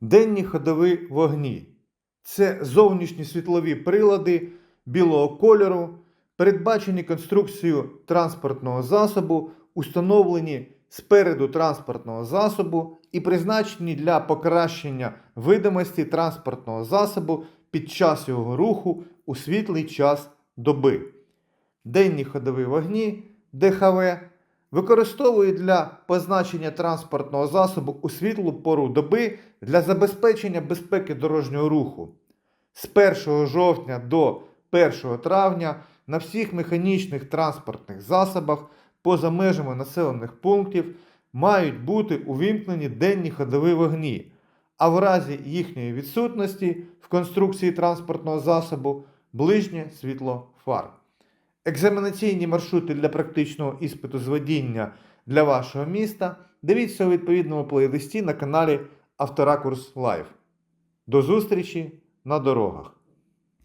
Денні ходові вогні це зовнішні світлові прилади білого кольору, передбачені конструкцією транспортного засобу, установлені спереду транспортного засобу і призначені для покращення видимості транспортного засобу під час його руху у світлий час доби. Денні ходові вогні ДХВ використовують для позначення транспортного засобу у світлу пору доби для забезпечення безпеки дорожнього руху. З 1 жовтня до 1 травня на всіх механічних транспортних засобах поза межами населених пунктів мають бути увімкнені денні ходові вогні, а в разі їхньої відсутності в конструкції транспортного засобу ближнє світло фар. Екзаменаційні маршрути для практичного іспиту з водіння для вашого міста дивіться у відповідному плейлисті на каналі Авторакурс Лайв. До зустрічі на дорогах!